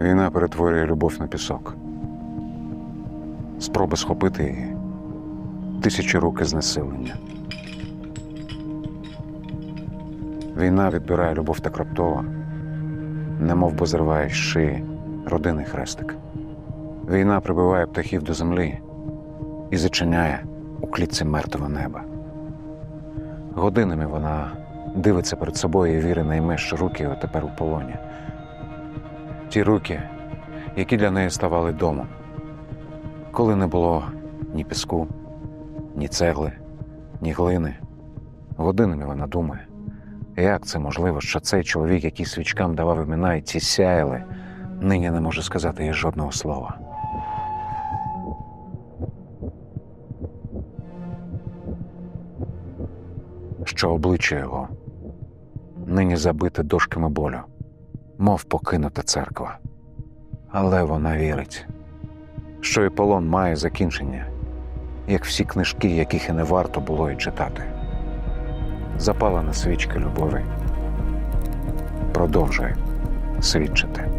Війна перетворює любов на пісок. Спроби схопити її. Тисячі руки знесилення. Війна відбирає любов так раптово, немов би зриває з шиї родинний хрестик. Війна прибиває птахів до землі і зачиняє у клітці мертвого неба. Годинами вона дивиться перед собою і вірить найме, що руки тепер у полоні. Ті руки, які для неї ставали домом, коли не було ні піску, ні цегли, ні глини. Годинами вона думає, як це можливо, що цей чоловік, який свічкам давав імена і ці сяяли, нині не може сказати їй жодного слова. Що обличчя його нині забите дошками болю, мов покинута церква. Але вона вірить, що і полон має закінчення, як всі книжки, яких і не варто було й читати. Запалена свічка любові продовжує свідчити.